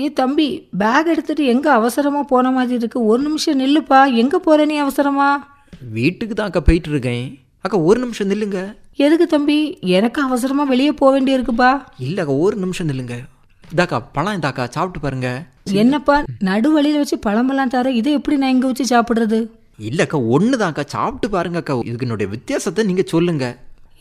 ஏ தம்பி பேக் எடுத்துட்டு எங்க அவசரமா போன மாதிரி இருக்கு? ஒரு நிமிஷம் நில்லுப்பா. எங்க போற நீ அவசரமா? வீட்டுக்கு தான் அக்கா போயிட்டு இருக்கேன் அக்கா ஒரு நிமிஷம் நில்லுங்க. எதுக்கு தம்பி? எனக்கு அவசரமா வெளியே போக வேண்டி இருக்குப்பா இல்லை அக்கா ஒரு நிமிஷம் நில்லுங்க. இதாக்கா பழம் இதாக்கா சாப்பிட்டு பாருங்க. என்னப்பா நடு வழியில வச்சு பழமெல்லாம் தர இதை எப்படி நான் இங்க வச்சு சாப்பிடுறது? இல்லை அக்கா ஒன்று தான்க்கா சாப்பிட்டு பாருங்க அக்கா. இதுக்கு என்னுடைய வித்தியாசத்தை நீங்கள் சொல்லுங்க.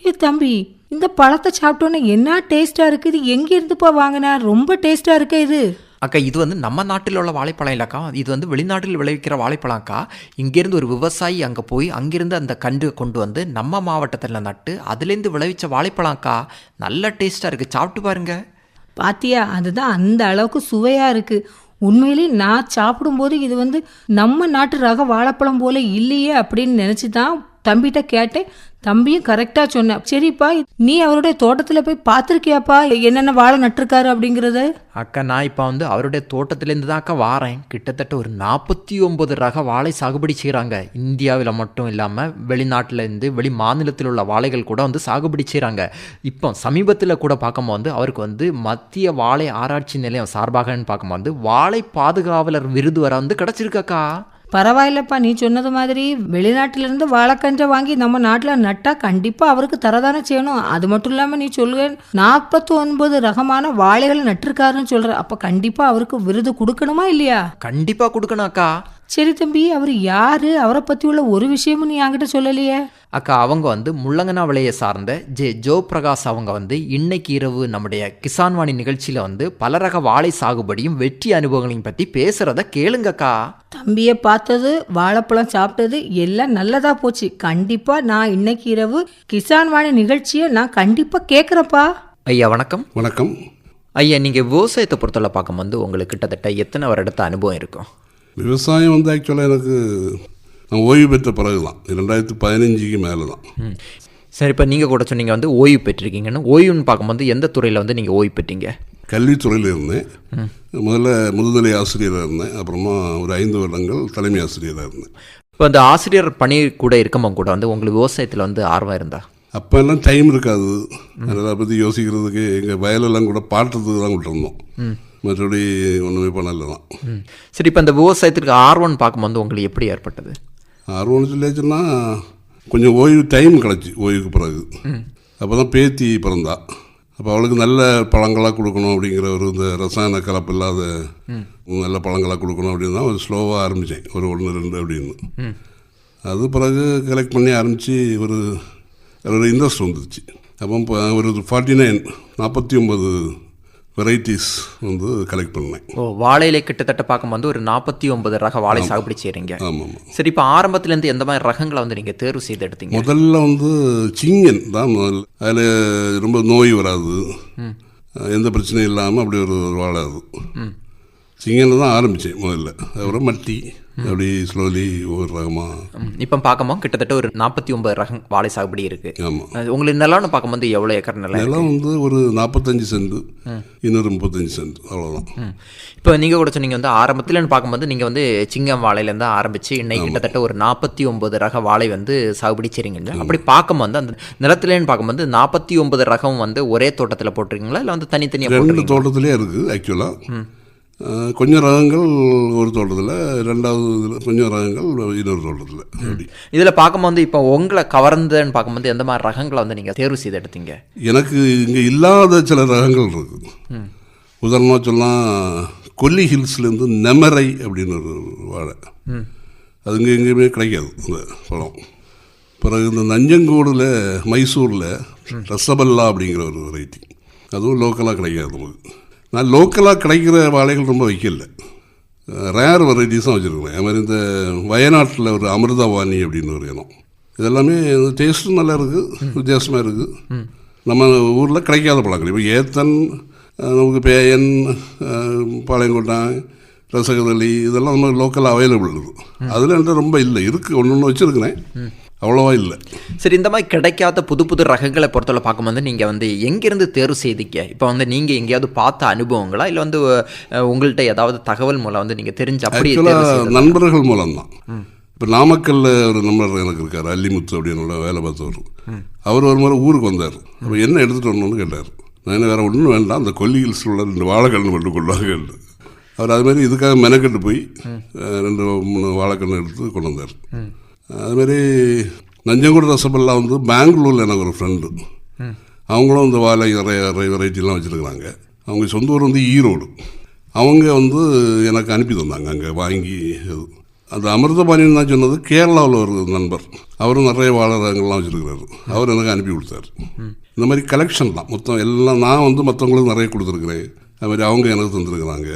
ஏ தம்பி இந்த பழத்தை சாப்பிட்டோன்னே என்ன டேஸ்டா இருக்கு? இது எங்க இருந்துப்பா வாங்கினா? ரொம்ப டேஸ்டா இருக்கு இது. அக்கா இது வந்து நம்ம நாட்டில் உள்ள வாழைப்பழம் இல்லைக்கா இது வந்து வெளிநாட்டில் விளைவிக்கிற வாழைப்பழம் அக்கா. இங்கேருந்து ஒரு விவசாயி அங்கே போய் அங்கேருந்து அந்த கன்று கொண்டு வந்து நம்ம மாவட்டத்தில் நட்டு அதுலேருந்து விளைவிச்ச வாழைப்பழம் அக்கா நல்ல டேஸ்ட்டாக இருக்குது சாப்பிட்டு பாருங்க. பாத்தியா அதுதான் அந்த அளவுக்கு சுவையாக இருக்குது உண்மையிலே நான் சாப்பிடும்போது இது வந்து நம்ம நாட்டு ரக வாழைப்பழம் போல இல்லையே அப்படின்னு நினச்சி தான் தம்பிகிட்ட கேட்டேன். தம்பியும் கரெக்டா சொன்னேன் சரிப்பா நீ அவருடைய தோட்டத்துல போய் பார்த்துருக்கியாப்பா? என்னென்ன வாழை நட்டிருக்காரு? அப்படிங்கறத. அக்கா நான் இப்போ வந்து அவருடைய தோட்டத்துலேருந்து தான் அக்கா வாரேன். கிட்டத்தட்ட ஒரு நாற்பத்தி ஒம்பது ரக வாழை சாகுபடி செய்கிறாங்க இந்தியாவில் மட்டும் இல்லாமல் வெளிநாட்டிலேருந்து வெளி மாநிலத்தில் உள்ள வாழைகள் கூட வந்து சாகுபடி செய்கிறாங்க இப்போ சமீபத்தில் கூட பார்க்கும்போது வந்து அவருக்கு வந்து மத்திய வாழை ஆராய்ச்சி நிலையம் சார்பாகன்னு பார்க்கும்போது வாழை பாதுகாவலர் விருது வர வந்து கிடச்சிருக்காக்கா பரவாயில்லப்பா நீ சொன்னது மாதிரி வெளிநாட்டிலேருந்து வாழைக்கஞ்சை வாங்கி நம்ம நாட்டில் நட்டா கண்டிப்பாக அவருக்கு தரதானே செய்யணும். அது மட்டும் இல்லாமல் நீ சொல்லுவேன் நாற்பத்தி ஒன்பது ரகமான வாழைகளை நட்டிருக்காருன்னு சொல்ற. அப்ப கண்டிப்பாக அவருக்கு விருது கொடுக்கணுமா இல்லையா? கண்டிப்பாக கொடுக்கணும் அக்கா. சரி தம்பி அவர் யாரு? அவரை பத்தி உள்ள ஒரு விஷயமும் நீ என்கிட்ட சொல்லலையே. அக்கா அவங்க வந்து முள்ளங்கனாவிலையை சார்ந்த ஜே ஜோ பிரகாஷ் அவங்க வந்து இன்னைக்கு இரவு நம்முடைய கிசான் வாணி நிகழ்ச்சியில் வந்து பல ரக வாழை சாகுபடியும் வெற்றி அனுபவங்களையும் பற்றி பேசுகிறத கேளுங்கக்கா. தம்பியை பார்த்தது வாழைப்பழம் சாப்பிட்டது எல்லாம் நல்லதா போச்சு. கண்டிப்பா நான் இன்னைக்கு இரவு கிசான் வாணி நிகழ்ச்சியை நான் கண்டிப்பா கேட்குறேன்ப்பா ஐயா வணக்கம். வணக்கம். ஐயா நீங்கள் விவசாயத்தை பொறுத்தவரை பார்க்கும்போது உங்களுக்கு கிட்டத்தட்ட எத்தனை வருடத்த அனுபவம் இருக்கும்? விவசாயம் வந்து ஆக்சுவலாக எனக்கு நான் ஓய்வு பெற்ற பிறகு தான் ரெண்டாயிரத்து பதினஞ்சுக்கு மேலே தான். சரி இப்போ நீங்கள் கூட சொன்னீங்க வந்து ஓய்வு பெற்றிருக்கீங்கன்னு. ஓய்வுன்னு பார்க்கும்போது எந்த துறையில் வந்து நீங்கள் ஓய்வு பெற்றீங்க? கல்வித்துறையில் இருந்தேன். முதல்ல முதுநிலை ஆசிரியராக இருந்தேன். அப்புறமா ஒரு ஐந்து வருடங்கள் தலைமை ஆசிரியராக இருந்தேன். இப்போ அந்த ஆசிரியர் பணி கூட இருக்கவங்க கூட வந்து உங்களுக்கு விவசாயத்தில் வந்து ஆர்வம் இருந்தா? அப்போ எல்லாம் டைம் இருக்காது அதை பற்றி யோசிக்கிறதுக்கு எங்கள் வயலெல்லாம் கூட பாட்டுறதுக்கு தான் விட்டுருந்தோம். மற்றபடி ஒன்றுமே பண்ணல தான். சரி இப்போ அந்த விவசாயத்திற்கு ஆர்வம்னு பார்க்கும்போது உங்களுக்கு எப்படி ஏற்பட்டது? ஆர்வம்னு சொல்லியாச்சுன்னா கொஞ்சம் ஓய்வு டைம் கிடச்சி ஓய்வுக்கு பிறகு. அப்போ தான் பேத்தி பிறந்தா. அப்போ அவளுக்கு நல்ல பழங்களாக கொடுக்கணும் அப்படிங்கிற ஒரு இந்த ரசாயன கலப்பு இல்லாத நல்ல பழங்களாக கொடுக்கணும் அப்படின்னு தான் ஒரு ஸ்லோவாக ஆரம்பித்தேன் ஒரு ஒன்று ரெண்டு அப்படின்னு. அது பிறகு கலெக்ட் பண்ணி ஆரம்பித்து ஒரு ஒரு இன்ட்ரெஸ்ட் வந்துருச்சு. அப்போ ஒரு ஃபார்ட்டி நைன் நாற்பத்தி ஒம்பது வெரைட்டிஸ் வந்து கலெக்ட் பண்ணேன். ஓ வாழையில கிட்டத்தட்ட பார்க்கும்போது ஒரு நாற்பத்தி ஒன்பது ரக வாழை சாகுபடி செய்கிறீங்க ஆமாம். ஆமாம் சரி இப்போ ஆரம்பத்துலேருந்து எந்த மாதிரி ரகங்களை வந்து நீங்கள் தேர்வு செய்து எடுத்தீங்க? முதல்ல வந்து சிங்கன் தான் முதல்ல அதில் ரொம்ப நோய் வராது. எந்த பிரச்சனையும் இல்லாமல் அப்படி ஒரு ஒரு வாழை அது. சிங்கனில் தான் ஆரம்பித்தேன் முதல்ல. அப்புறம் மட்டி அப்படி ஸ்லோலி ஒவ்வொரு ரகமாக ம், இப்போ பார்க்கும்போது கிட்டத்தட்ட ஒரு நாற்பத்தி ஒன்பது ரகம் வாழை சாகுபடி இருக்கு. ஆமாம் உங்களுக்கு நிலம்னு பார்க்கும்போது எவ்வளோ ஏக்கர் நிலம்? நிலம் வந்து ஒரு நாற்பத்தஞ்சு சென்ட் இன்னொரு முப்பத்தஞ்சு சென்ட் அவ்வளோதான். இப்போ நீங்கள் கூட சொன்னீங்க வந்து ஆரம்பத்துலன்னு பார்க்கும்போது நீங்கள் வந்து சிங்கம் வாழையிலேருந்து ஆரம்பித்து இன்னைக்கு கிட்டத்தட்ட ஒரு நாற்பத்தி ஒன்பது ரக வாழை வந்து சாகுபடி செய்றீங்க அப்படி பார்க்கும்போது அந்த நிலத்துலேன்னு பார்க்கும்போது நாற்பத்தி ஒன்பது ரகம் வந்து ஒரே தோட்டத்தில் போட்டிருக்கீங்களா? இல்லை வந்து தனித்தனியாக ரெண்டு தோட்டத்திலே இருக்குது ஆக்சுவலாக கொஞ்சம் ரகங்கள் ஒரு தோட்டத்தில் ரெண்டாவது இதில் கொஞ்சம் ரகங்கள் இன்னொரு தோட்டத்தில். அப்படி. இதில் பார்க்கும்போது இப்போ உங்களை கவர்ந்தன்னு பார்க்கும்போது எந்த மாதிரி ரகங்களை வந்து நீங்கள் தேர்வு செய்து எடுத்தீங்க? எனக்கு இங்கே இல்லாத சில ரகங்கள் இருக்குது உதாரணமாக சொல்லலாம் கொல்லி ஹில்ஸ்லேருந்து நெமரை அப்படின்னு ஒரு வாழை. அது இங்கே எங்கேயுமே கிடைக்காது அந்த பழம். பிறகு இந்த நஞ்சங்கூடில் மைசூரில் ரசபல்லா அப்படிங்கிற ஒரு வெரைட்டி அதுவும் லோக்கலாக கிடைக்காது நமக்கு நான் லோக்கலாக கிடைக்கிற வாழைகள் ரொம்ப வைக்கல. ரேர் வெரைட்டிஸும் வச்சுருக்கேன். அது மாதிரி இந்த வயநாட்டில் ஒரு அமிர்தவாணி அப்படின்னு ஒரு இனம். இதெல்லாமே டேஸ்ட்டும் நல்லா இருக்குது வித்தியாசமாக இருக்குது நம்ம ஊரில் கிடைக்காத பழங்கள். இப்போ ஏத்தன் நமக்கு பேயன் அஹ், ரசகதளி இதெல்லாம் நம்ம லோக்கலாக அவைலபிள் இருக்குது அதில் என்கிட்ட ரொம்ப இல்லை. இருக்குது ஒன்று ஒன்று வச்சுருக்கிறேன். அவ்வளோவா இல்லை. சரி இந்த மாதிரி கிடைக்காத புது புது ரகங்களை பொறுத்தவரை பார்க்கும்போது நீங்கள் வந்து எங்கேருந்து தேர்வு செய்தீங்க? இப்போ வந்து நீங்கள் எங்கேயாவது பார்த்த அனுபவங்களா? இல்லை வந்து அஹ், உங்கள்ட்ட ஏதாவது தகவல் மூலம் வந்து நீங்கள் தெரிஞ்சு செய்ததா? நண்பர்கள் மூலம்தான் இப்போ நாமக்கல்ல ஒரு நண்பர் எனக்கு இருக்கார் அல்லிமுத்து அப்படின்னு வேலை பார்த்தவர். அவர் ஒரு முறை ஊருக்கு வந்தார். அப்போ என்ன எடுத்துகிட்டு வரணும்னு கேட்டார். நான் என்ன வேறு ஒன்றும் வேண்டாம் அந்த கொல்லி ஹில்ஸில் உள்ள ரெண்டு வாழைக்கன்று மட்டும் கொள்வாங்க அவர் அது மாதிரி இதுக்காக மெனக்கெட்டு போய் ரெண்டு மூணு வாழைக்கன்று எடுத்து கொண்டு வந்தார். அதுமாரி நஞ்சங்குடி ரசபல்லா வந்து பெங்களூரில் எனக்கு ஒரு ஃப்ரெண்டு அவங்களும் இந்த வாழை நிறைய நிறைய வெரைட்டிலாம் வச்சுருக்குறாங்க. அவங்க சொந்த ஊர் வந்து ஈரோடு. அவங்க வந்து எனக்கு அனுப்பி தந்தாங்க அங்கே வாங்கி இது. அந்த அமிர்தபாணின்னு தான் சொன்னது கேரளாவில் ஒரு நண்பர். அவரும் நிறைய வாழை ரகங்கள்லாம் வச்சுருக்கிறாரு. அவர் எனக்கு அனுப்பி கொடுத்தாரு. இந்த மாதிரி கலெக்ஷன் தான். மொத்தம் எல்லாம் நான் வந்து மற்றவங்களுக்கு நிறைய கொடுத்துருக்குறேன். அது மாதிரி அவங்க எனக்கு தந்துருக்குறாங்க.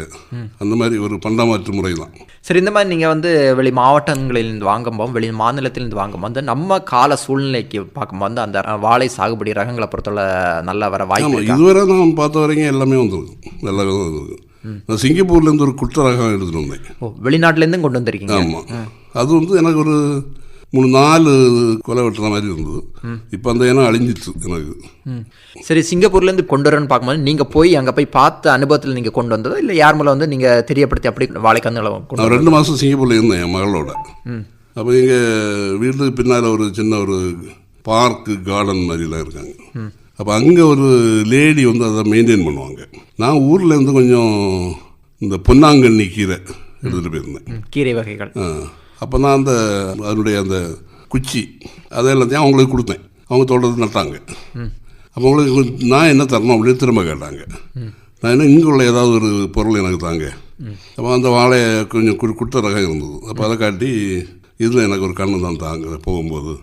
அந்த மாதிரி ஒரு பண்டமாற்று முறை தான் சரி இந்த மாதிரி நீங்கள் வந்து வெளி மாவட்டங்களிலிருந்து வாங்கும்போது வெளி மாநிலத்திலிருந்து வாங்கும்போது நம்ம கால சூழ்நிலைக்கு பார்க்கும்போது அந்த வாழை சாகுபடி ரகங்களை பொறுத்தவரை நல்லா வர வாய்ப்பு? இதுவரை நான் பார்த்த வரைக்கும் எல்லாமே வந்திருக்கு. எல்லா விதம் வந்திருக்கு நான் சிங்கப்பூர்லேருந்து ஒரு குற்ற ரகம் எடுத்துகிட்டு வந்தேன். வெளிநாட்டிலேருந்து கொண்டு வந்திருக்கீங்க? ஆமாம் அது வந்து எனக்கு ஒரு மூணு நாலு கொலை வெட்டுற மாதிரி இருந்தது. இப்போ அந்த இனம் அழிஞ்சிச்சு எனக்கு. சரி சிங்கப்பூர்லேருந்து கொண்டு வரேன்னு பார்க்கும்போது நீங்கள் போய் அங்கே போய் பார்த்த அனுபவத்தில் நீங்கள் கொண்டு வந்ததோ இல்லை யார் மூலம் வந்து நீங்கள் தெரியப்படுத்தி அப்படி வாழைக்கந்துகளை கொண்டு நான் ரெண்டு மாதம் சிங்கப்பூரில் இருந்தேன் என் மகளோட. அப்போ எங்கள் வீட்டுக்கு பின்னால் ஒரு சின்ன ஒரு பார்க்கு கார்டன் மாதிரிலாம் இருக்காங்க. அப்போ அங்கே ஒரு லேடி வந்து அதை மெயின்டைன் பண்ணுவாங்க. நான் ஊரில் இருந்து கொஞ்சம் இந்த பொன்னாங்கண்ணி கீரை எடுத்துகிட்டு போயிருந்தேன். கீரை வகைகள். அப்போ நான் அந்த அதனுடைய அந்த குச்சி அதை எல்லாத்தையும் அவங்களுக்கு கொடுத்தேன். அவங்க தோட்டத்தை நட்டாங்க. அப்போ அவங்களுக்கு நான் என்ன தரணும் அப்படின்னு திரும்ப கேட்டாங்க. நான் என்ன இங்கே உள்ள ஏதாவது ஒரு பொருள் எனக்கு தாங்க. அப்போ அந்த வாழையை கொஞ்சம் கொடுத்த ரகம் இருந்தது. அப்போ அதை காட்டி இதில் எனக்கு ஒரு கண்ணு தான் தாங்க போகும்போது.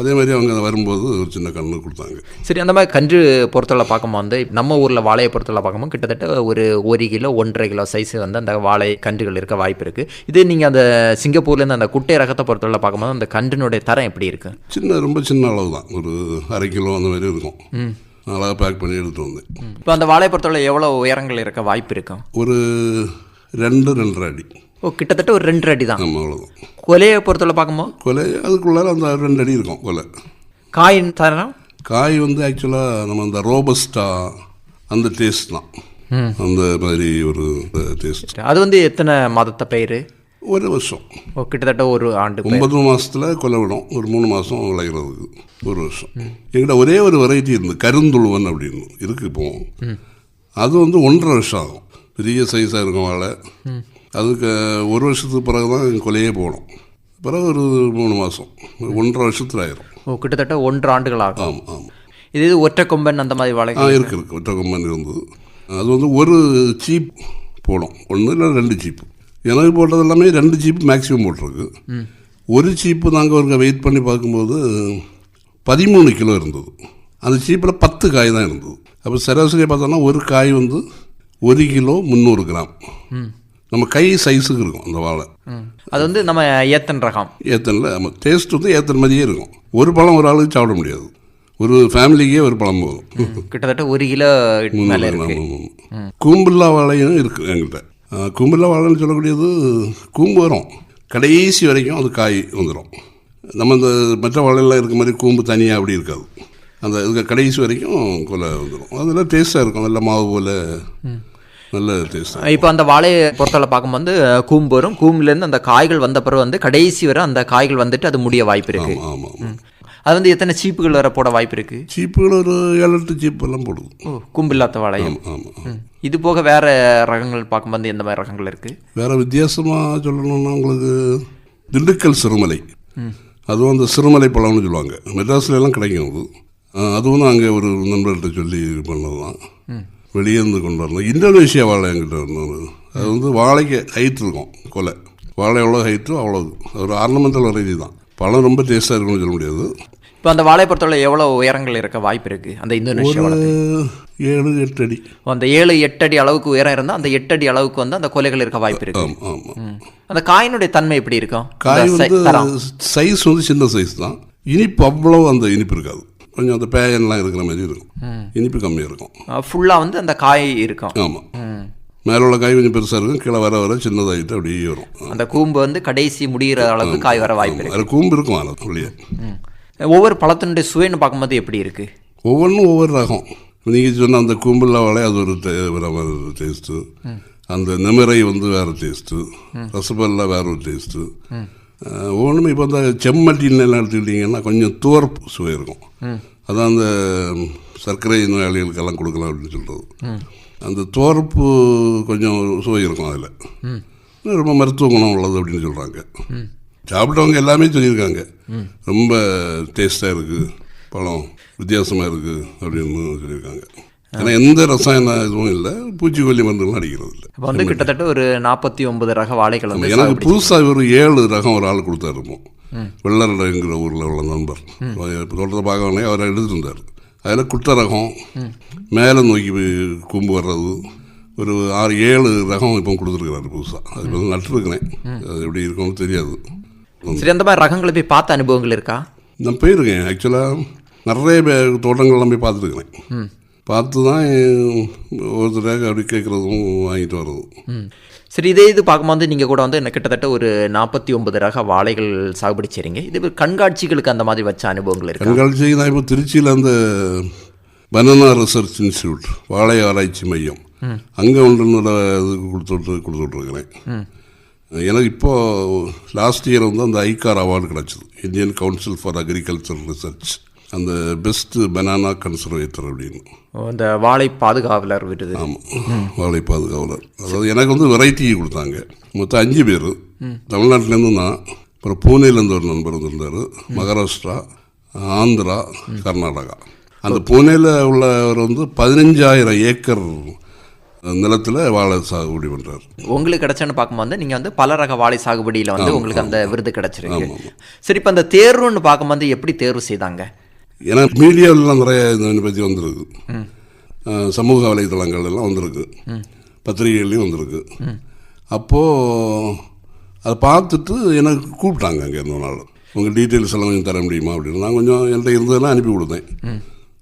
அதே மாதிரி அவங்க வரும்போது ஒரு சின்ன கண்ணு கொடுத்தாங்க. சரி அந்த மாதிரி கன்று பொறுத்தவரை பார்க்கும்போது நம்ம ஊரில் வாழையை பொறுத்தவரை பார்க்கும்போது கிட்டத்தட்ட ஒரு ஒரு கிலோ ஒன்றரை கிலோ சைஸ் வந்து அந்த வாழை கன்றுகள் இருக்க வாய்ப்பு இருக்குது இதே நீங்கள் அந்த சிங்கப்பூர்லேருந்து அந்த குட்டை ரகத்தை பொறுத்தவரை பார்க்கும்போது அந்த கன்றினுடைய தரம் எப்படி இருக்கு? சின்ன ரொம்ப சின்ன அளவு தான். ஒரு அரை கிலோ அந்த மாதிரி இருக்கும். நல்லா பேக் பண்ணி எடுத்துகிட்டு வந்தேன். இப்போ அந்த வாழையை பொறுத்தவரை எவ்வளோ உயரங்கள் இருக்க வாய்ப்பு இருக்கும் ஒரு ரெண்டு ரெண்டரை அடி. ஓ கிட்டத்தட்ட ஒரு ரெண்டு அடி தான். அவ்வளோதான் கொலையை பொறுத்தவரை பார்க்கும்போது? கொலை அதுக்குள்ளார அந்த ரெண்டு அடி இருக்கும் கொலை. காயின் தரம் காய் வந்து ஆக்சுவலாக நம்ம அந்த ரோபஸ்டா அந்த டேஸ்ட் தான். அந்த மாதிரி ஒரு டேஸ்ட் அது வந்து எத்தனை மாதத்தை பயிர்? ஒரு வருஷம். ஓ கிட்டத்தட்ட ஒரு ஆண்டு. ஒன்பது மாசத்துல கொலை விடும். ஒரு மூணு மாதம் விளையிறதுக்கு ஒரு வருஷம். எங்கிட்ட ஒரே ஒரு வெரைட்டி இருந்து கருந்துழுவன் அப்படின்னு. இருக்கு இப்போ. அது வந்து ஒன்றரை வருஷம் ஆகும். பெரிய சைஸாக இருக்கும் வாழை அதுக்கு ஒரு வருஷத்துக்கு பிறகு தான் கொலையே போடும் பிறகு ஒரு மூணு மாதம் ஒன்றரை வருஷத்துல ஆயிரும் ஓ கிட்டத்தட்ட ஒன்று ஆண்டுகள் ஆகும் ஆமாம் ஆமாம் இது இது ஒற்றை கொம்பன் அந்த மாதிரி வாழை ஆ இருக்கு இருக்கு. ஒற்றை கொம்பன் இருந்தது. அது வந்து ஒரு சீப் போடும். ஒன்று இல்லை ரெண்டு சீப்பு. எனக்கு போட்டது எல்லாமே ரெண்டு சீப்பு மேக்ஸிமம் போட்டிருக்கு. ஒரு சீப்பு நாங்கள் ஒரு வெயிட் பண்ணி பார்க்கும்போது பதிமூணு கிலோ இருந்தது. அந்த சீப்பில் பத்து காய் தான் இருந்தது. அப்போ சராசரியாக பார்த்தோன்னா ஒரு காய் வந்து ஒரு கிலோ முந்நூறு கிராம். நம்ம கை சைஸுக்கு இருக்கும் அந்த வாழை. அது வந்து நம்ம ஏத்தன் ரகம். ஏத்தனில் நம்ம டேஸ்ட் வந்து ஏத்தன் மாதிரியே இருக்கும். ஒரு பழம் ஒரு ஆளுக்கு சாப்பிட முடியாது. ஒரு ஃபேமிலிக்கே ஒரு பழம் போதும். கிட்டத்தட்ட ஒரு கிலோ கூம்புல்லா வாழையும் இருக்குது எங்கிட்ட கூம்புல்லா வாழைன்னு சொல்லக்கூடியது கூம்பு வரும். கடைசி வரைக்கும் அது காய் வந்துடும் நம்ம இந்த மற்ற வாழையெல்லாம் இருக்க மாதிரி கூம்பு தனியாக அப்படி இருக்காது. அந்த இதுக்கு கடைசி வரைக்கும் கொலை வந்துடும் அதெல்லாம் டேஸ்ட்டாக இருக்கும். நல்ல மாவு போல். நல்ல டேஸ்ட்டாக இப்போ அந்த வாழையை பொறுத்தவரை பார்க்கும்போது கூம்பு வரும் கூம்புலேருந்து அந்த காய்கள் வந்த பிறகு வந்து கடைசி வரை அந்த காய்கள் வந்துட்டு அது முடிய வாய்ப்பு இருக்கு. அது வந்து எத்தனை சீப்புகள் வர போட வாய்ப்பு இருக்கு? சீப்புகள் ஒரு ஏழு எட்டு சீப்பு எல்லாம் போடுது ஓ கும்பில்லாத வாழையம். இது போக வேற ரகங்கள் பார்க்கும்போது எந்த மாதிரி ரகங்கள் இருக்கு? வேற வித்தியாசமாக சொல்லணும்னா உங்களுக்கு திண்டுக்கல் சிறுமலை. அதுவும் அந்த சிறுமலை பழம்னு சொல்லுவாங்க. மெட்ராஸ்ல எல்லாம் கிடைக்கும் அது. அதுவும் அங்கே ஒரு நண்பர்கிட்ட சொல்லி பண்ணது தான் வெளியே இருந்து கொண்டு வரணும். இந்தோனேஷியா வாழை என்கிட்ட இருந்தது அது வந்து வாழைக்கு ஹைட் இருக்கும் கொலை. வாழை எவ்வளோ ஹைட்டோ அவ்வளோ அது ஒரு ஆர்னமெண்டல் வெரைட்டி தான். பழம் ரொம்ப டேஸ்ட்டாக இருக்கும்னு சொல்ல முடியாது. இப்போ அந்த வாழை பொறுத்தவரை எவ்வளோ உயரங்கள் இருக்க வாய்ப்பு இருக்கு? அந்த இந்தோனேஷியா ஏழு எட்டு அடி. அந்த ஏழு எட்டு அடி அளவுக்கு உயரம் இருந்தால் அந்த எட்டு அடி அளவுக்கு வந்து அந்த கொலைகள் இருக்க வாய்ப்பு இருக்கு. அந்த காயினுடைய தன்மை எப்படி இருக்கும்? காய் வந்து சைஸ் வந்து சின்ன சைஸ் தான். இனிப்பு அவ்வளோ அந்த இனிப்பு இருக்காது. கொஞ்சம் அந்த பேயன்லாம் இருக்கிற மாதிரி இருக்கும். இனிப்பு கம்மியாக இருக்கும். ஃபுல்லாக வந்து அந்த காய் இருக்கும். ஆமாம் மேலே உள்ள காய் கொஞ்சம் பெருசாக இருக்கும் கீழே வர வர சின்னதாகிட்டு அப்படியே வரும். அந்த கூம்பு வந்து கடைசி முடிகிற அளவுக்கு காய் வர வாய்ப்பு இருக்கு. அதில் கூம்பு இருக்கும் அதில் உள்ளே. ஒவ்வொரு பழத்தினுடைய சுவைன்னு பார்க்கும்போது எப்படி இருக்கு? ஒவ்வொன்றும் ஒவ்வொரு ரகம். நீங்கள் சொன்ன அந்த கூம்புல வாழை அது ஒரு டேஸ்ட்டு அந்த நிமிரை வந்து வேறு டேஸ்ட்டு ரசபல்லா வேற ஒரு டேஸ்ட்டு ஒவ்வொன்றுமே இப்போ அந்த செம்மட்டின்னு எல்லாம் எடுத்துக்கிட்டிங்கன்னா கொஞ்சம் துவர்ப்பு சுவை இருக்கும். அதான் அந்த சர்க்கரை நோயாளிகளுக்கெல்லாம் கொடுக்கலாம் அப்படின்னு சொல்கிறது அந்த துவர்ப்பு கொஞ்சம் சுவை இருக்கும் அதில். ரொம்ப மருத்துவ குணம் உள்ளது அப்படின்னு சொல்கிறாங்க சாப்பிட்டவங்க எல்லாமே சொல்லியிருக்காங்க. ரொம்ப டேஸ்ட்டாக இருக்குது பழம் வித்தியாசமாக இருக்குது அப்படின்னு சொல்லியிருக்காங்க. ஏன்னா எந்த ரசாயன இதுவும் இல்லை. பூச்சிக்கொல்லி மருந்துலாம் அடிக்கிறது இல்லை. இப்போ வந்து கிட்டத்தட்ட ஒரு நாற்பத்தி ஒன்பது ரக வந்து எனக்கு புதுசாக ஒரு ஏழு ரகம் ஒரு ஆள் கொடுத்தாருப்போம் வெள்ளரடைங்கிற ஊரில் உள்ள நண்பர். தோட்டத்தை பார்க்கவனே அவர் எடுத்துட்டு இருந்தார் அதில் குட்டை ரகம் மேலே நோக்கி போய் கொம்பு வர்றது ஒரு ஆறு ஏழு ரகம் இப்போ கொடுத்துருக்குறாரு புதுசாக அது இப்போ நட்டுருக்கிறேன். அது எப்படி இருக்கும்னு தெரியாது. சரி அந்த மாதிரி ரகங்களை போய் பார்த்த அனுபவங்கள் இருக்கா? நான் போயிருக்கேன். ஆக்சுவலாக நிறைய தோட்டங்கள்லாம் போய் பார்த்துருக்குறேன். பார்த்து தான் ஒருத்தராக அப்படி கேட்குறதும் வாங்கிட்டு வர்றதும் சரி இதே இது பார்க்கும்போது நீங்கள் கூட வந்து என்ன கிட்டத்தட்ட ஒரு நாற்பத்தி ஒன்பது ரக வாழைகள் சாகுபடி செய்றீங்க. இது கண்காட்சிகளுக்கு அந்த மாதிரி வச்ச அனுபவங்கள் இருக்கா? கண்காட்சி நான் இப்போ திருச்சியில் அந்த பனானா ரிசர்ச் இன்ஸ்டியூட் வாழை ஆராய்ச்சி மையம். அங்கே ஒன்றுனோட இது கொடுத்துட்டு கொடுத்துட்ருக்கிறேன். எனக்கு இப்போது லாஸ்ட் இயர் வந்து அந்த ஐகார் அவார்டு கிடச்சிது. Indian council for agriculture research அந்த பெஸ்ட்டு பனானா கன்சர்வேட்டர் அப்படின்னு. ஓ, இந்த வாழை பாதுகாவலர் விருது ஆமாம் வாழை பாதுகாவலர். அதாவது எனக்கு வந்து வெரைட்டி கொடுத்தாங்க. மொத்தம் அஞ்சு பேர். தமிழ்நாட்டிலேருந்து நான் அப்புறம் பூனேலேருந்து ஒரு நண்பர் வந்திருந்தார். மகாராஷ்டிரா ஆந்திரா கர்நாடகா. அந்த பூனேல உள்ளவர் வந்து பதினஞ்சாயிரம் ஏக்கர் நிலத்தில் வாழை சாகுபடி பண்ணுறாரு உங்களுக்கு கிடைச்சன்னு பார்க்கும்போது நீங்கள் வந்து பல ரக வாழை சாகுபடியில் வந்து உங்களுக்கு அந்த. விருது கிடைச்சிருக்கு. சரி இப்போ அந்த தேர்வுன்னு பார்க்கும்போது எப்படி தேர்வு செய்தாங்க? ஏன்னா மீடியாவிலலாம் நிறைய இதை பற்றி வந்திருக்கு. சமூக வலைதளங்கள் எல்லாம் வந்திருக்கு. பத்திரிகைகள்லையும் வந்திருக்கு. அப்போது அதை பார்த்துட்டு எனக்கு கூப்பிட்டாங்க அங்கே இருந்த நாள். உங்கள் டீட்டெயில்ஸ் எல்லாம் கொஞ்சம் தர முடியுமா அப்படின்னு. நான் கொஞ்சம் என்கிட்ட இருந்ததெல்லாம் அனுப்பி கொடுத்தேன்.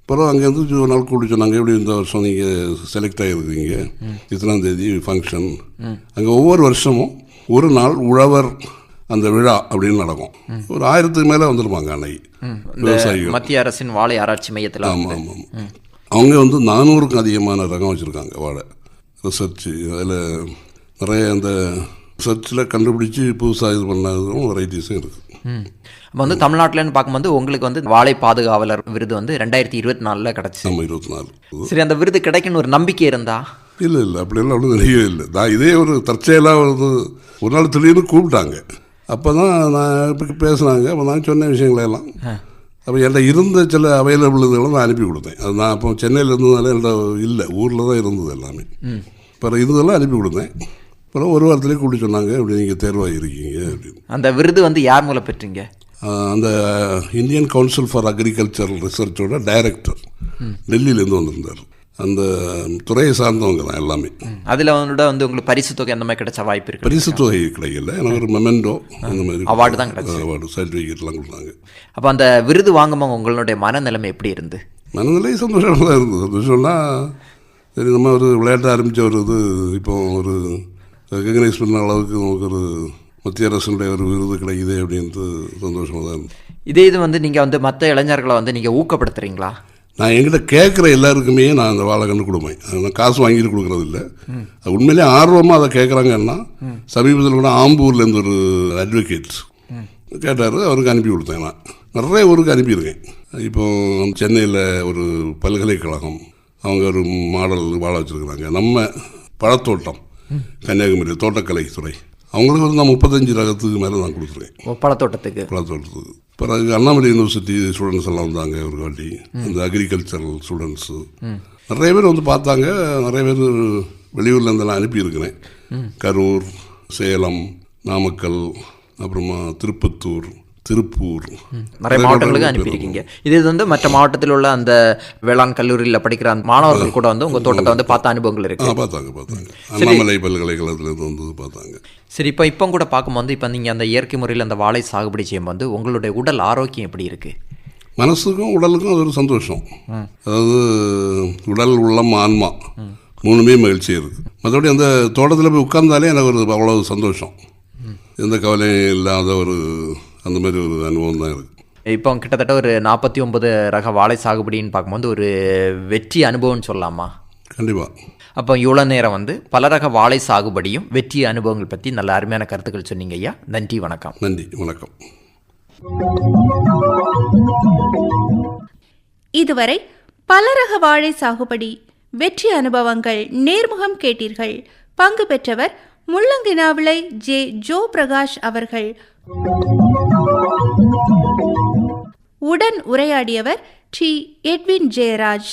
அப்புறம் அங்கேருந்து ஒரு நாள் கூப்பிட்டு சொன்னாங்க எப்படி இந்த வருஷம் நீங்கள் செலக்ட் ஆகிருக்கீங்க இத்தனாம் தேதி ஃபங்க்ஷன் அங்கே ஒவ்வொரு வருஷமும் ஒரு நாள் உழவர் அந்த விழா அப்படின்னு நடக்கும். ஒரு ஆயிரத்துக்கு மேலே வந்திருப்பாங்க அன்னைக்கு விவசாயிகள். மத்திய அரசின் வாழை ஆராய்ச்சி மையத்தில் ஆமாம் ஆமாம் அவங்க வந்து நானூறுக்கும் அதிகமான ரகம் வச்சுருக்காங்க வாழை. ரிசர்ச் அதில் நிறைய அந்த ரிசர்ச்சில் கண்டுபிடிச்சி புதுசாக இது பண்ணதும் வெரைட்டிஸும் இருக்குது அப்போ வந்து தமிழ்நாட்டிலன்னு பார்க்கும்போது உங்களுக்கு வந்து வாழை பாதுகாவலர் விருது வந்து ரெண்டாயிரத்தி இருபத்தி நாலில் கிடச்சி நம்ம இருபத்தி நாலு. சரி அந்த விருது கிடைக்குன்னு ஒரு நம்பிக்கை இருந்தா? இல்லை இல்லை அப்படியெல்லாம் ஒன்றும் நினைக்கவே இல்லை. நான் இதே ஒரு தற்செயலாக வந்து ஒரு நாள் திடீர்னு கூப்பிட்டாங்க. அப்போ தான் நான் இப்போ பேசுனாங்க. அப்போ நான் சொன்ன விஷயங்களெல்லாம். அப்போ என்கிட்ட இருந்த சில அவைலபிள் இதெல்லாம் நான் அனுப்பி கொடுத்தேன். அது நான் அப்போ சென்னையில் இருந்ததுனால என்கிட்ட இல்லை. ஊரில் தான் இருந்தது எல்லாமே. அப்புறம் இதெல்லாம் அனுப்பி கொடுத்தேன். அப்புறம் ஒரு வாரத்திலே கூப்பிட்டு சொன்னாங்க. இப்படி நீங்கள் தேர்வாக இருக்கீங்க அப்படின்னு. அந்த விருது வந்து யார் மூலம் பெற்றீங்க? அந்த இந்தியன் கவுன்சில் ஃபார் அக்ரிகல்ச்சரல் ரிசர்ச்சோட டைரக்டர் டெல்லியிலேருந்து வந்திருந்தார். அந்த துறையை சார்ந்தவங்க தான் எல்லாமே. அதில் வந்து வந்து உங்களுக்கு பரிசு தொகை அந்த மாதிரி கிடைச்ச வாய்ப்பு இருக்கு பரிசு தொகை கிடைக்கல. எனக்கு ஒரு மெமெண்டோ அந்த மாதிரி Award தான் கிடைச்சது. அவார்டு சர்டிஃபிகேட்லாம் கொடுத்தாங்க. அப்போ அந்த விருது வாங்கும்போது உங்களுடைய மனநிலைமை எப்படி இருந்து? மனநிலை சந்தோஷமாக தான் இருந்தது. சந்தோஷம்னா சரி நம்ம ஒரு விளையாட்ட ஆரம்பித்த ஒரு இது இப்போ ஒரு ரெகக்னைஸ் பண்ண அளவுக்கு நமக்கு ஒரு மத்திய அரசுடைய ஒரு விருது கிடைக்குது அப்படின்ட்டு சந்தோஷமாக தான் இருந்தது. இதே இது வந்து நீங்கள் வந்து மற்ற இளைஞர்களை வந்து நீங்கள் ஊக்கப்படுத்துறீங்களா? நான் என்கிட்ட கேட்குற எல்லாருக்குமே நான் அந்த வாழைக்கன்று கொடுப்பேன். நான் காசு வாங்கிட்டு கொடுக்குறது இல்லை அது உண்மையிலேயே ஆர்வமாக அதை கேட்குறாங்கன்னா சமீபத்தில் கூட ஆம்பூர்லேருந்து ஒரு அட்வொகேட் கேட்டார் அவருக்கு அனுப்பி கொடுத்தேன் நான். நிறைய ஊருக்கு அனுப்பியிருக்கேன். இப்போ சென்னையில் ஒரு பல்கலைக்கழகம் அவங்க ஒரு மாடல் வாழ வச்சுருக்குறாங்க. நம்ம பழத்தோட்டம் கன்னியாகுமரி தோட்டக்கலை துறை அவங்களுக்கு வந்து நான் முப்பத்தஞ்சு ரகத்துக்கு மேலே நான் கொடுத்துருக்கேன் பழத்தோட்டத்துக்கு. பழத்தோட்டத்துக்கு. பிறகு அண்ணாமலை யூனிவர்சிட்டி ஸ்டூடெண்ட்ஸ் எல்லாம் வந்தாங்க ஒரு வாட்டி. அந்த அக்ரிகல்ச்சரல் ஸ்டூடெண்ட்ஸு நிறைய பேர் வந்து பார்த்தாங்க. நிறைய பேர் வெளியூர்ல இருந்தெல்லாம் அனுப்பியிருக்கிறேன். கரூர் சேலம் நாமக்கல் அப்புறமா திருப்பத்தூர் திருப்பூர். நிறைய மாவட்டங்களுக்கு அனுப்பியிருக்கீங்க. இது வந்து மற்ற மாவட்டத்தில் உள்ள அந்த வேளாண் கல்லூரியில் படிக்கிற அந்த மாணவர்கள் கூட வந்து உங்க தோட்டத்தை வந்து பார்த்த அனுபவங்கள் இருக்கு. பார்த்தாங்க பார்த்தாங்க. அண்ணாமலை பல்கலைக்கழகத்துலேருந்து வந்து பார்த்தாங்க. சரி இப்போ இப்போ கூட பார்க்கும்போது இப்போ நீங்கள் அந்த இயற்கை முறையில் அந்த வாழை சாகுபடி செய்யும்போது உங்களுடைய உடல் ஆரோக்கியம் எப்படி இருக்கு? மனசுக்கும் உடலுக்கும் அது ஒரு சந்தோஷம். அதாவது உடல் உள்ளம் ஆன்மா மூணுமே மகிழ்ச்சியாக இருக்குது மற்றபடி அந்த தோட்டத்தில் போய் உட்கார்ந்தாலே எனக்கு ஒரு அவ்வளோ சந்தோஷம். எந்த கவலையும் இல்லாத ஒரு அந்த மாதிரி ஒரு அனுபவம் தான் இருக்குது இப்போ கிட்டத்தட்ட ஒரு நாற்பத்தி ஒன்பது ரக வாழை சாகுபடின்னு பார்க்கும்போது ஒரு வெற்றி அனுபவம்னு சொல்லலாமா? கண்டிப்பாக அப்போ இவ்வளோ நேரம் வந்து பல ரக வாழை சாகுபடியும் வெற்றி அனுபவங்கள் பற்றி நல்ல அருமையான கருத்துக்கள் சொன்னீங்க ஐயா. நன்றி வணக்கம். நன்றி வணக்கம். இதுவரை பலரக வாழை சாகுபடி வெற்றி அனுபவங்கள் நேர்முகம் கேட்டீர்கள். பங்கு பெற்றவர் முள்ளங்கினாவிளை ஜே. ஜோ பிரகாஷ் அவர்கள். உடன் உரையாடியவர் டி. எட்வின் ஜெயராஜ்.